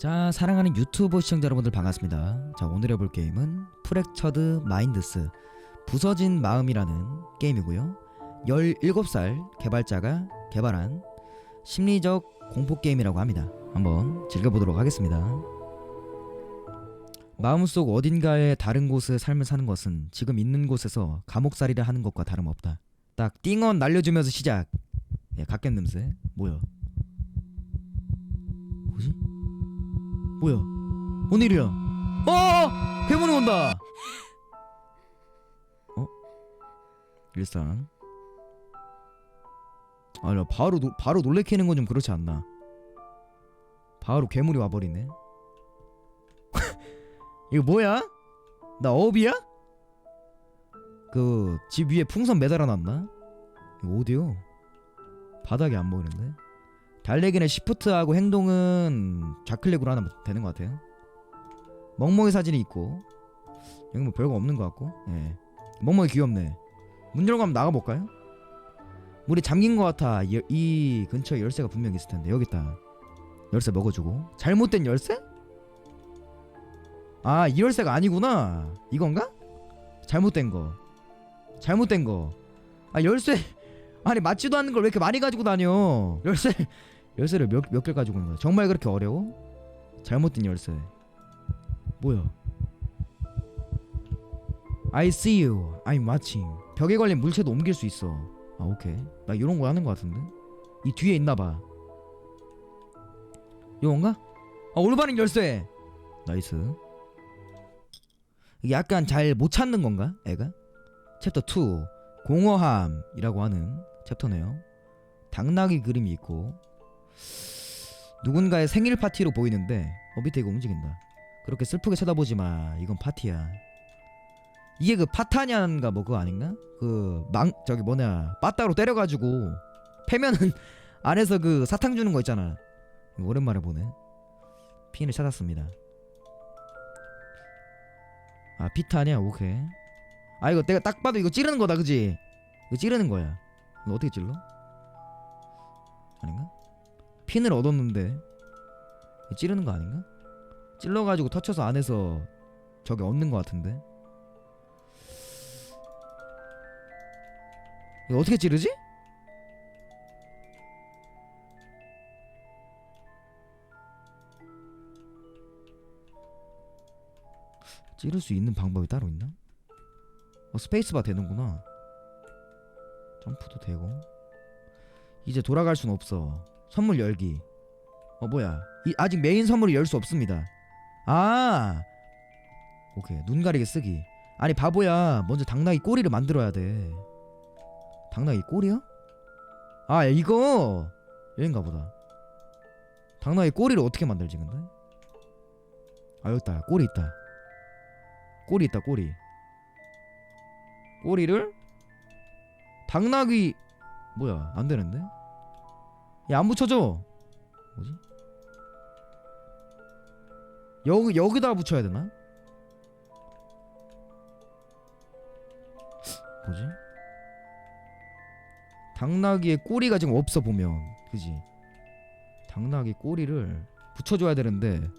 자 사랑하는 유튜브 시청자 여러분들 반갑습니다. 자 오늘 해볼 게임은 프랙처드 마인드스 부서진 마음이라는 게임이고요. 17살 개발자가 개발한 심리적 공포 게임이라고 합니다. 한번 즐겨보도록 하겠습니다. 마음속 어딘가에 다른 곳에 삶을 사는 것은 지금 있는 곳에서 감옥살이를 하는 것과 다름없다. 딱 띵언 날려주면서 시작! 예, 갓겜 냄새. 뭐야 뭐야? 뭔 일이야? 어! 괴물이 온다. 어? 일상. 아, 나 바로 노, 바로 놀래키는 건 좀 그렇지 않나? 바로 괴물이 와버리네. 이거 뭐야? 나 어비야? 그 집 위에 풍선 매달아놨나? 이거 어디요? 바닥에 안 보이는데? 달래기는 시프트하고 행동은 좌클릭으로 하면 되는 것 같아요. 멍멍이 사진이 있고 여기 뭐 별거 없는 것 같고 예. 멍멍이 귀엽네. 문 열고 한번 나가볼까요? 물이 잠긴 것 같아. 여- 이 근처에 열쇠가 분명 있을 텐데 여기 있다. 열쇠 먹어주고 잘못된 열쇠? 아 이 열쇠가 아니구나. 이건가? 잘못된 거. 잘못된 거. 아 열쇠 아니 맞지도 않는 걸 왜 이렇게 많이 가지고 다녀? 열쇠 열쇠를 몇 몇개 가지고 있는 거야? 정말 그렇게 어려워? 잘못된 열쇠. 뭐야? I see you. I'm watching. 벽에 걸린 물체도 옮길 수 있어. 아 오케이. 나 이런 거 하는 거 같은데? 이 뒤에 있나 봐. 이건가? 아 올바른 열쇠. 나이스. 이게 약간 잘 못 찾는 건가? 애가? 챕터 2 공허함이라고 하는 챕터네요. 당나귀 그림이 있고 누군가의 생일 파티로 보이는데 어 밑에 이거 움직인다. 그렇게 슬프게 쳐다보지 마. 이건 파티야. 이게 그 파타냐인가 뭐 그거 아닌가? 그 망 저기 뭐냐 빠따로 때려가지고 패면은 안에서 그 사탕 주는 거 있잖아. 오랜만에 보네. 핀을 찾았습니다. 아 피타냐 오케이. 아 이거 내가 딱 봐도 이거 찌르는 거다 그지? 이거 찌르는 거야. 어떻게 찔러? 아닌가? 핀을 얻었는데 찌르는 거 아닌가? 찔러가지고 터쳐서 안에서 저기 얻는 거 같은데 이거 어떻게 찌르지? 찌를 수 있는 방법이 따로 있나? 어 스페이스바 되는구나 점프도 되고. 이제 돌아갈 순 없어. 선물 열기. 어 뭐야. 이, 아직 메인 선물을 열 수 없습니다. 아! 오케이. 눈 가리게 쓰기. 아니 바보야. 먼저 당나귀 꼬리를 만들어야 돼. 당나귀 꼬리야? 아 이거! 여긴가 보다. 당나귀 꼬리를 어떻게 만들지 근데? 아 여기 있다. 꼬리 있다. 꼬리 있다 꼬리. 꼬리를 당나귀 뭐야 안 되는데? 야 안 붙여져 뭐지? 여기 여기다 붙여야 되나? 뭐지? 당나귀의 꼬리가 지금 없어 보면 그지? 당나귀 꼬리를 붙여줘야 되는데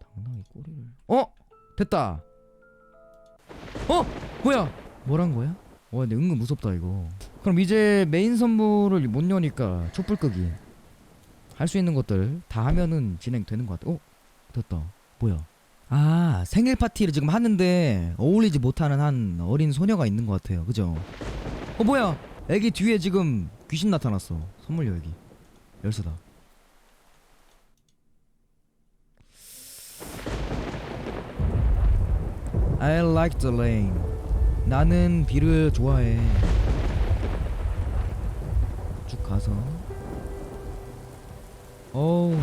당나귀 꼬리를 어 됐다 어 뭐야? 뭐란 거야? 와 근데 은근 무섭다 이거. 그럼 이제 메인 선물을 못 여니까 촛불 끄기. 할 수 있는 것들 다 하면은 진행되는 것 같아. 어? 됐다. 뭐야? 아 생일 파티를 지금 하는데 어울리지 못하는 한 어린 소녀가 있는 것 같아요. 그죠? 어 뭐야? 애기 뒤에 지금 귀신 나타났어. 선물 열기. 열쇠다. I like the rain 나는 비를 좋아해. 쭉 가서. 어우.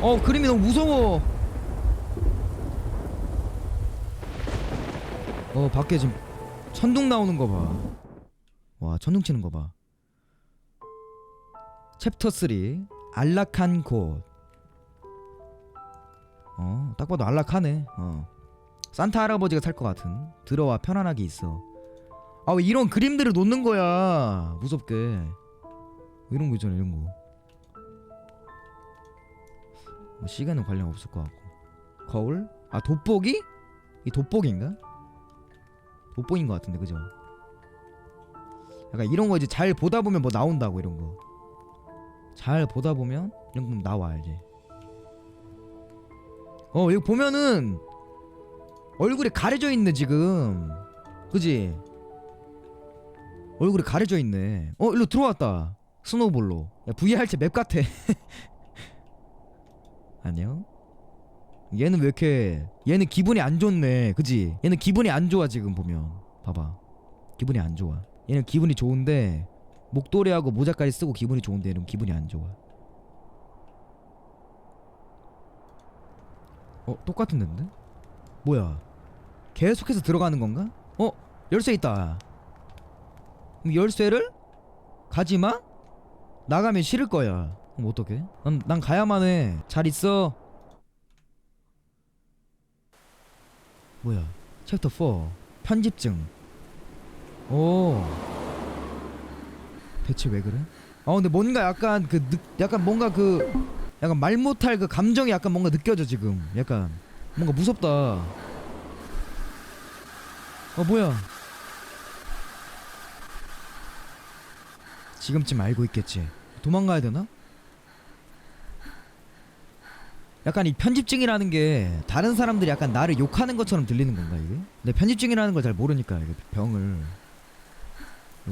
어 그림이 너무 무서워. 어 밖에 지금 천둥 나오는 거 봐 와 천둥 치는 거 봐. 챕터 3 안락한 곳. 어, 딱 봐도 안락하네. 어. 산타 할아버지가 살 것 같은. 들어와 편안하게 있어. 아, 왜 이런 그림들을 놓는 거야? 무섭게. 이런 거 있잖아, 이런 거. 뭐 시계는 관련 없을 것 같고 거울? 아 돋보기? 이 돋보기인가? 돋보기인 것 같은데 그죠? 약간 이런 거 이제 잘 보다 보면 뭐 나온다고 이런 거. 잘 보다 보면 이런 거 나와 이제. 어 여기 보면은 얼굴이 가려져 있네 지금. 그지? 얼굴이 가려져 있네. 어 일로 들어왔다. 스노우볼로. 야 VR체 맵 같아. 안녕. 얘는 왜 이렇게 얘는 기분이 안 좋네. 그지? 얘는 기분이 안 좋아 지금 보면. 봐봐. 기분이 안 좋아. 얘는 기분이 좋은데 목도리하고 모자까지 쓰고 기분이 좋은데 얘는 기분이 안 좋아. 어 똑같은 데인데? 뭐야? 계속해서 들어가는 건가? 어 열쇠 있다. 열쇠를 가지마? 나가면 싫을 거야. 그럼 어떡해? 난, 난 가야만 해. 잘 있어. 뭐야? 챕터 4 편집증. 오. 대체 왜 그래? 아 근데 뭔가 약간 그 느, 약간 뭔가 그 약간 말 못할 그 감정이 약간 뭔가 느껴져 지금. 약간 뭔가 무섭다. 어 뭐야? 지금쯤 알고 있겠지. 도망가야 되나? 약간 이 편집증이라는 게 다른 사람들이 약간 나를 욕하는 것처럼 들리는 건가 이게? 근데 편집증이라는 걸 잘 모르니까 이게 병을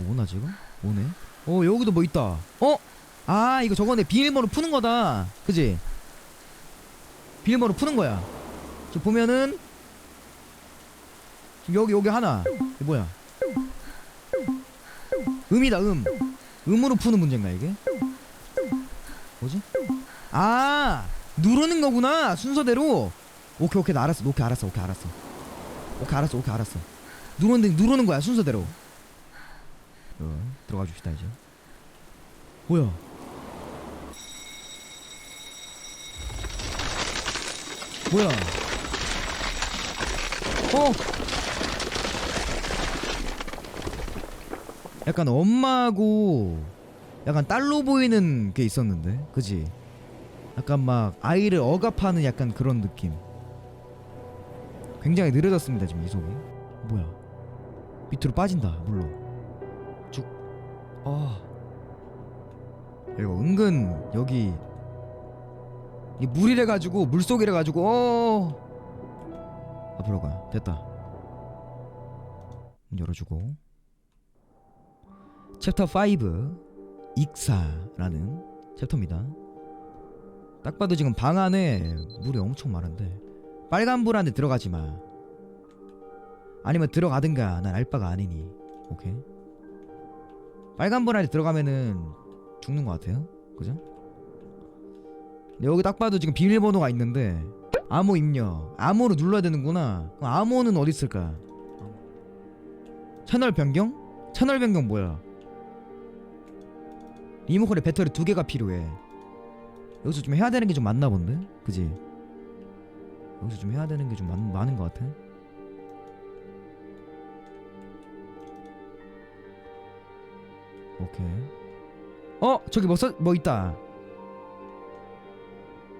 오나 지금? 오네. 어 여기도 뭐 있다. 어? 아 이거 저거네 비밀번호 푸는 거다. 그지? 비밀번호 푸는 거야. 지금 보면은 지금 여기 여기 하나. 이게 뭐야? 음이다 음. 음으로 푸는 문제인가 이게? 뭐지? 아 누르는 거구나 순서대로. 오케이 오케이 나 알았어. 오케이 알았어. 오케이 알았어. 오케이 알았어. 오케이 알았어. 누르는 누르는 거야 순서대로. 어, 들어가 줍시다 이제. 뭐야? 뭐야? 어? 약간 엄마하고 약간 딸로 보이는 게 있었는데, 그지? 약간 막 아이를 억압하는 약간 그런 느낌. 굉장히 느려졌습니다 지금 이 속이. 뭐야? 밑으로 빠진다 물로. 쭉. 아. 이거 은근 여기 이 물이래 가지고 물속이래 가지고 어 앞으로 가 됐다. 문 열어주고. 챕터 5 익사라는 챕터입니다. 딱 봐도 지금 방 안에 물이 엄청 많은데 빨간 불 안에 들어가지 마. 아니면 들어가든가 난 알바가 아니니. 오케이. 빨간 불 안에 들어가면은 죽는 것 같아요. 그죠? 여기 딱 봐도 지금 비밀번호가 있는데 암호 입력 암호로 눌러야 되는구나. 그럼 암호는 어디 있을까? 채널 변경? 채널 변경 뭐야? 리모컨에 배터리 두 개가 필요해. 여기서 좀 해야 되는 게 좀 많나 본데, 그지? 여기서 좀 해야 되는 게 좀 많은 것 같아. 오케이. 어 저기 뭐, 써, 뭐 있다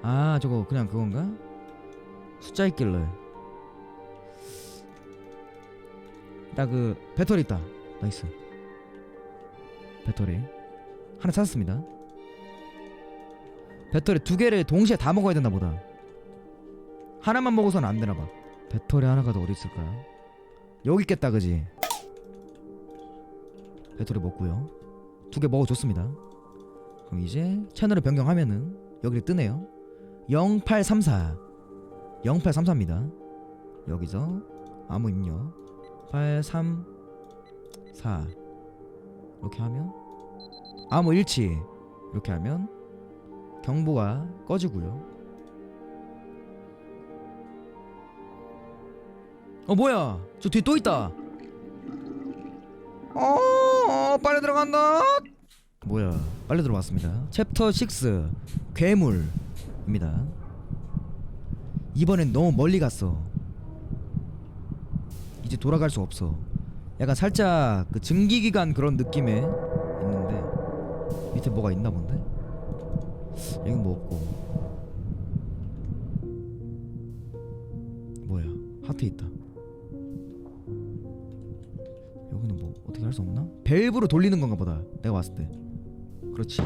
아 저거 그냥 그건가? 숫자 있길래. 나 그 배터리 있다. 나이스. 배터리. 하나 찾았습니다. 배터리 두 개를 동시에 다 먹어야 되나 보다. 하나만 먹어서는 안 되나 봐. 배터리 하나가 더 어디 있을까? 여기 있겠다 그지? 배터리 먹고요. 두 개 먹어줬습니다. 그럼 이제 채널을 변경하면은 여기를 뜨네요. 0834 0834입니다. 여기서 아무 입력. 834 이렇게 하면 아무 일치. 이렇게 하면 경보가 꺼지고요. 어 뭐야? 저 뒤에 또 있다. 어, 어 빨리 들어간다. 뭐야? 빨리 들어왔습니다. 챕터 6 괴물입니다 이번엔 너무 멀리 갔어. 이제 돌아갈 수 없어. 약간 살짝 그 증기기관 그런 느낌에 있는데 밑에 뭐가 있나 본데? 여긴 뭐 없고 뭐야 하트 있다 여기는 뭐 어떻게 할 수 없나? 밸브로 돌리는 건가 보다 내가 봤을 때 그렇지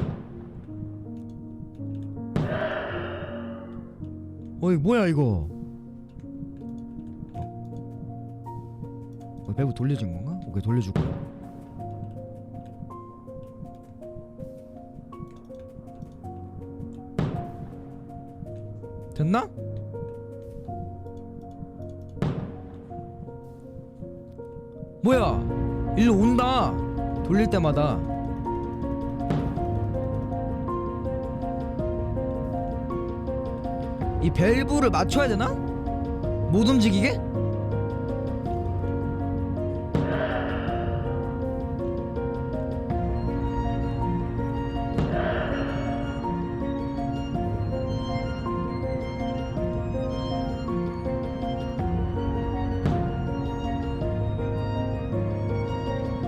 어이 뭐야 이거? 어, 밸브 돌려진 건가? 오케이 돌려주고. 됐나? 뭐야? 일로 온다. 돌릴 때마다. 이 밸브를 맞춰야 되나? 못 움직이게?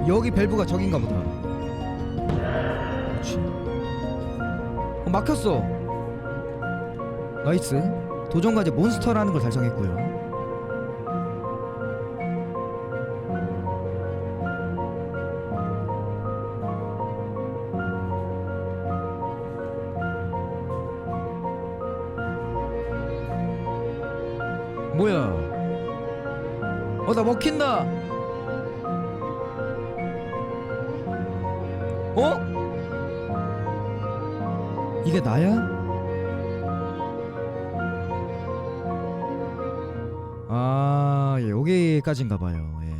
여기 밸브가 저긴가 보다. 그렇지. 어, 막혔어. 나이스. 도전 과제 몬스터라는 걸 달성했고요. 뭐야? 어 나 먹힌다. 어? 이게 나야? 아, 예, 여기까지인가 봐요. 예.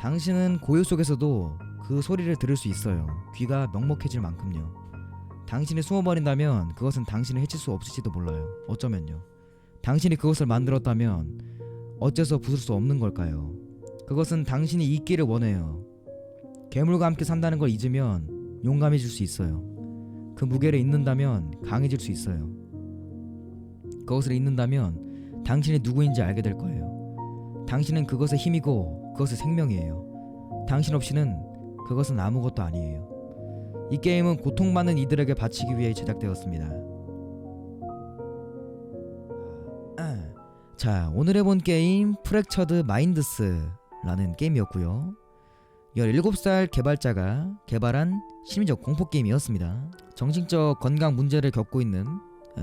당신은 고요 속에서도 그 소리를 들을 수 있어요. 귀가 먹먹해질 만큼요. 당신이 숨어버린다면 그것은 당신을 해칠 수 없을지도 몰라요. 어쩌면요. 당신이 그것을 만들었다면 어째서 부술 수 없는 걸까요? 그것은 당신이 있기를 원해요. 괴물과 함께 산다는 걸 잊으면 용감해질 수 있어요. 그 무게를 잊는다면 강해질 수 있어요. 그것을 잊는다면 당신이 누구인지 알게 될 거예요. 당신은 그것의 힘이고 그것의 생명이에요. 당신 없이는 그것은 아무것도 아니에요. 이 게임은 고통받는 이들에게 바치기 위해 제작되었습니다. 아, 자, 오늘 해본 게임 프랙처드 마인드스라는 게임이었고요. 17살 개발자가 개발한 심리적 공포 게임이었습니다. 정신적 건강 문제를 겪고 있는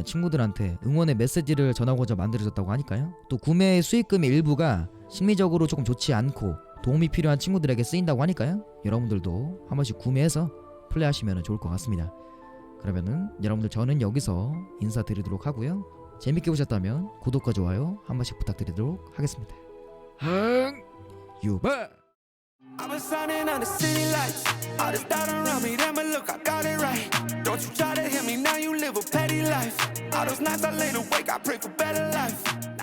친구들한테 응원의 메시지를 전하고자 만들어졌다고 하니까요. 또 구매 수익금의 일부가 심리적으로 조금 좋지 않고 도움이 필요한 친구들에게 쓰인다고 하니까요. 여러분들도 한 번씩 구매해서 플레이하시면 좋을 것 같습니다. 그러면은 여러분들 저는 여기서 인사드리도록 하고요. 재밌게 보셨다면 구독과 좋아요 한 번씩 부탁드리도록 하겠습니다. 흥 유바 I've been signing on the city lights. All this doubt around me, then but look, I got it right. Don't you try to hit me, now you live a petty life. All those nights I laid awake, I pray for better life.